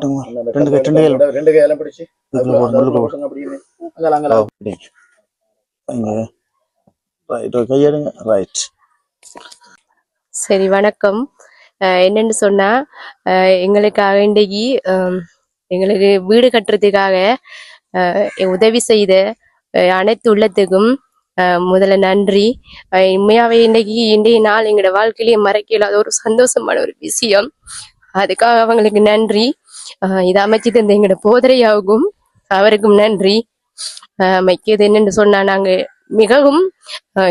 ரெண்டு கை- ரெண்டு கையில. ரெண்டு பிடிச்சு ரைட் கையெடுங்க. ரைட் சரி வணக்கம். அஹ் என்னன்னு சொன்னா அஹ் எங்களுக்காக இன்றைக்கு எங்களுக்கு வீடு கட்டுறதுக்காக அஹ், உதவி செய்த அனைத்து உள்ளத்துக்கும் அஹ், முதல்ல நன்றி. உண்மையாவே இன்றைக்கு இன்றைய நாள் எங்களோட வாழ்க்கையிலேயே மறக்க இயலாத ஒரு சந்தோஷமான ஒரு விஷயம். அதுக்காக அவங்களுக்கு நன்றி. இதை அமைச்சு தந்த எங்களோட போதரையாவுக்கும் அவருக்கும் நன்றி. அஹ், மிக்கது என்னன்னு சொன்னா நாங்க மிகவும்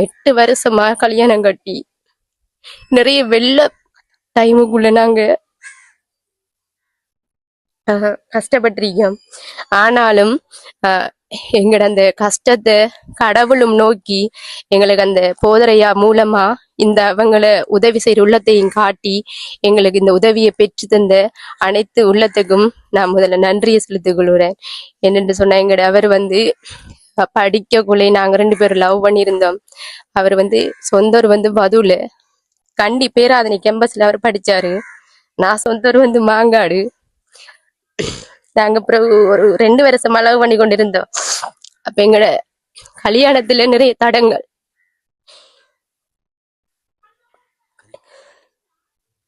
எட்டு வருஷமா கல்யாணம் கட்டி நிறைய வெள்ள டைமுக்குள்ள நாங்க கஷ்டப்பட்டிருக்கோம் ஆனாலும் எங்களோட அந்த கஷ்டத்தை கடவுளும் நோக்கி எங்களுக்கு அந்த போதரையா மூலமா இந்த அவங்கள உதவி செய்கிற உள்ளத்தையும் காட்டி எங்களுக்கு இந்த உதவியை பெற்று தந்த அனைத்து உள்ளத்துக்கும் நான் முதல்ல நன்றியை செலுத்திக் கொள்கிறேன். என்னென்று சொன்னால் எங்களோட அவர் வந்து படிக்கக்குள்ளே நாங்கள் ரெண்டு பேரும் லவ் பண்ணியிருந்தோம். அவர் வந்து சொந்தர் வந்து வதுல கண்டி பேராதனை கேம்பஸில் அவர் படிச்சாரு. நான் சொந்தர் வந்து மாங்காடு. நாங்க பிறகு ஒரு ரெண்டு வருஷம் அளவு பண்ணி கொண்டிருந்தோம். அப்ப எங்களோட கல்யாணத்துல நிறைய தடங்கள்.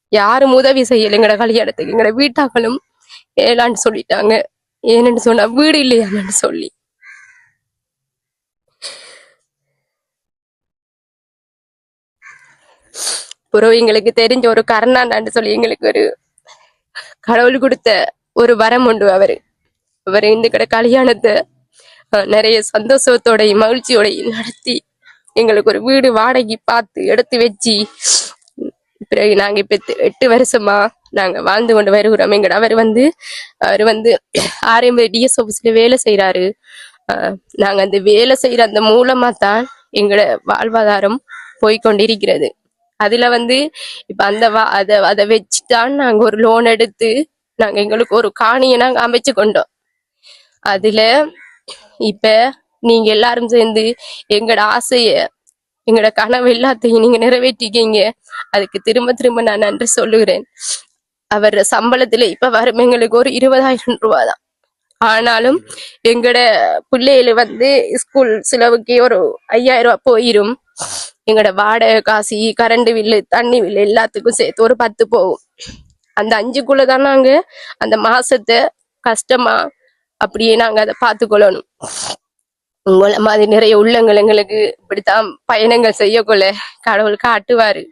யாரும் உதவி செய்யல எங்கட கல்யாணத்துக்கு. எங்கட வீட்டாக்களும் ஏலான்னு சொல்லிட்டாங்க. ஏன்னு சொன்னா வீடு இல்லையான்னு சொல்லி. புறவு எங்களுக்கு தெரிஞ்ச ஒரு கருணாண்டான்னு சொல்லி எங்களுக்கு ஒரு கடவுள் கொடுத்த ஒரு வரம் உண்டு அவரு. அவர் இந்த கல்யாணத்தை நிறைய சந்தோஷத்தோடையும் மகிழ்ச்சியோடையும் நடத்தி எங்களுக்கு ஒரு வீடு வாடகை பார்த்து எடுத்து வச்சு பிறகு நாங்க இப்ப எட்டு- வருஷமா நாங்க வாழ்ந்து கொண்டு வருகிறோம். எங்கட அவர் வந்து அவர் வந்து ஆர்எம் டிஎஸ் ஆபீஸ்ல வேலை செய்யறாரு நாங்க அந்த வேலை செய்யற அந்த மூலமா தான் எங்களோட வாழ்வாதாரம் போய்கொண்டிருக்கிறது. அதுல வந்து இப்ப அந்த வா அதை வச்சுதான் நாங்க ஒரு லோன் எடுத்து நாங்க எங்களுக்கு ஒரு காணியை நாங்க அமைச்சு கொண்டோம். அதுல இப்ப நீங்க எல்லாரும் சேர்ந்து எங்களோட ஆசைய எங்களோட கனவு எல்லாத்தையும் நீங்க நிறைவேற்றிக்கீங்க. அதுக்கு திரும்ப திரும்ப நான் நன்றி சொல்லுகிறேன். அவர் சம்பளத்துல இப்ப வரும் எங்களுக்கு ஒரு இருபதாயிரம் ரூபாய் தான் ஆனாலும் எங்கட பிள்ளைகளு வந்து ஸ்கூல் செலவுக்கு ஒரு ஐயாயிரம் ரூபாய் போயிரும். எங்கட வாடகை காசு கரண்ட் வில்லு தண்ணி வில்லு எல்லாத்துக்கும் சேர்த்து ஒரு பத்து போகும். அந்த அஞ்சுக்குள்ள தான் நாங்க அந்த மாசத்தை கஷ்டமா அப்படியே நாங்க அதை பார்த்துக்கொள்ளணும். உங்களை மாதிரி நிறைய உள்ளங்கள் எங்களுக்கு இப்படித்தான் பயணங்கள் செய்யக்கொள்ள கடவுள் காட்டுவாரு.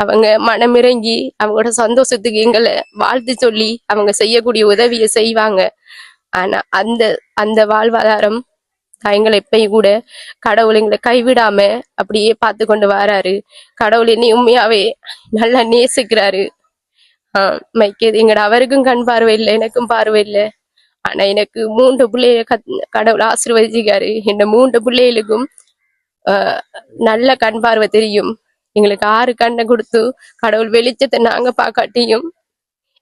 அவங்க மனமிறங்கி அவங்களோட சந்தோஷத்துக்கு எங்களை வாழ்த்து சொல்லி அவங்க செய்யக்கூடிய உதவியை செய்வாங்க. ஆனா அந்த அந்த வாழ்வாதாரம் எங்களை எப்பயும் கூட கடவுள் எங்களை கைவிடாம அப்படியே பார்த்து கொண்டு வராரு. கடவுள் என்னை உண்மையாவே நல்லா நேசிக்கிறாரு. மைக்கேது எங்கட அவருக்கும் கண் பார்வை இல்லை எனக்கும் பார்வை இல்லை ஆனா எனக்கு மூன்று பிள்ளைய கடவுள் ஆசீர்வதிச்சிருக்காரு. இந்த மூன்று பிள்ளைகளுக்கும் ஆஹ் நல்ல கண் பார்வை தெரியும். எங்களுக்கு ஆறு கண்ணை கொடுத்து கடவுள் வெளிச்சத்தை நாங்க பார்க்காட்டியும்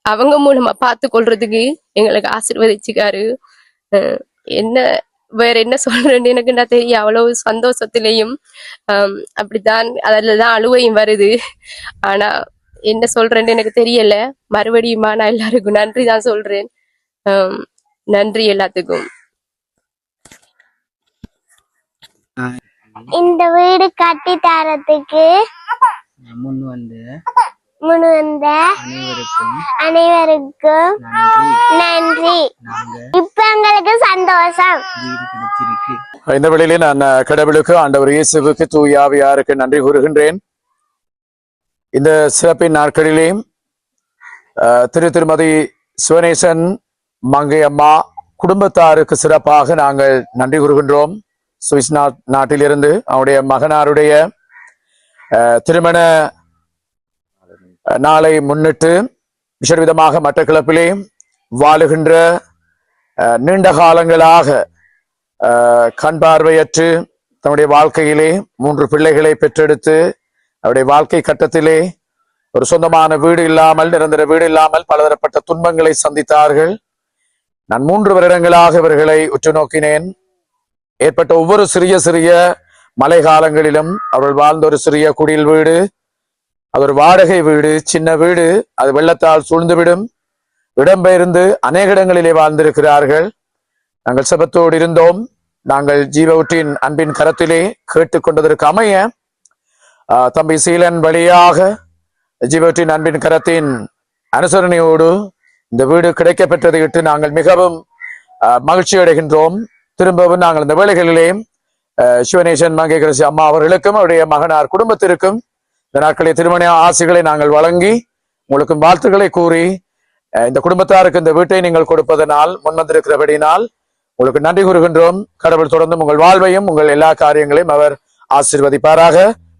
அவங்க மூலமா பார்த்து கொள்றதுக்கு எங்களுக்கு ஆசீர்வதிச்சுக்காரு என்ன வேற என்ன சொல்றேன்னு எனக்கு நான் தெரியும். அவ்வளவு சந்தோஷத்திலையும் அப்படித்தான் அப்படித்தான் அதுலதான் அழுவையும் வருது. ஆனா என்ன சொல்றேன்னு எனக்கு தெரியல. மறுபடியுமா நான் எல்லாருக்கும் நன்றி தான் சொல்றேன் நன்றி எல்லாத்துக்கும். இந்த வீடு கட்டி தரத்துக்கு முன் வந்து முன் வந்த அனைவருக்கும் அனைவருக்கும் நன்றி. இப்ப எங்களுக்கு சந்தோஷம். இந்த வேளையிலே நான் கடவுளுக்கு ஆண்டவர் இயேசுவுக்கு தூயாவியாருக்கு நன்றி கூறுகின்றேன். இந்த சிறப்பின் நாட்களிலே திரு திருமதி சிவனேசன் மங்கை அம்மா குடும்பத்தாருக்கு சிறப்பாக நாங்கள் நன்றி கூறுகின்றோம். சுவிஸ் நாட் நாட்டிலிருந்து அவருடைய மகனாருடைய திருமண நாளை முன்னிட்டு விஷர்விதமாக மட்டக்கிழப்பிலே வாழுகின்ற நீண்ட காலங்களாக கண் பார்வையற்று தன்னுடைய வாழ்க்கையிலே மூன்று பிள்ளைகளை பெற்றெடுத்து அவருடைய வாழ்க்கை கட்டத்திலே ஒரு சொந்தமான வீடு இல்லாமல் நிரந்தர வீடு இல்லாமல் பலதரப்பட்ட துன்பங்களை சந்தித்தார்கள். நான் மூன்று வருடங்களாக இவர்களை உற்று நோக்கினேன். ஏற்பட்ட ஒவ்வொரு சிறிய சிறிய மழை காலங்களிலும் அவர்கள் வாழ்ந்த ஒரு சிறிய குடில் வீடு அது ஒரு வாடகை வீடு சின்ன வீடு அது வெள்ளத்தால் சூழ்ந்துவிடும். இடம்பெயர்ந்து அநேக இடங்களிலே வாழ்ந்திருக்கிறார்கள். நாங்கள் செபத்தோடு இருந்தோம். நாங்கள் ஜீவவுற்றின் அன்பின் கரத்திலே கேட்டுக்கொண்டதற்கு அமைய தம்பி சீலன் வழியாக ஜிபோட்டின் அன்பின் கரத்தின் அனுசரணையோடு இந்த வீடு கிடைக்கப்பெற்றதை இட்டு நாங்கள் மிகவும் மகிழ்ச்சி அடைகின்றோம். திரும்பவும் நாங்கள் இந்த வேலைகளிலேயும் சிவனேசன் சிவநேசன் அம்மா அவர்களுக்கும் அவருடைய மகனார் குடும்பத்திற்கும் இந்த நாட்களில் திருமண ஆசைகளை நாங்கள் வழங்கி உங்களுக்கும் வாழ்த்துக்களை கூறி அஹ், இந்த குடும்பத்தாருக்கு இந்த வீட்டை நீங்கள் கொடுப்பதனால் முன்வந்திருக்கிறபடினால் உங்களுக்கு நன்றி கூறுகின்றோம். கடவுள் தொடர்ந்து உங்கள் வாழ்வையும் உங்கள் எல்லா காரியங்களையும் அவர் ஆசிர்வதிப்பாராக.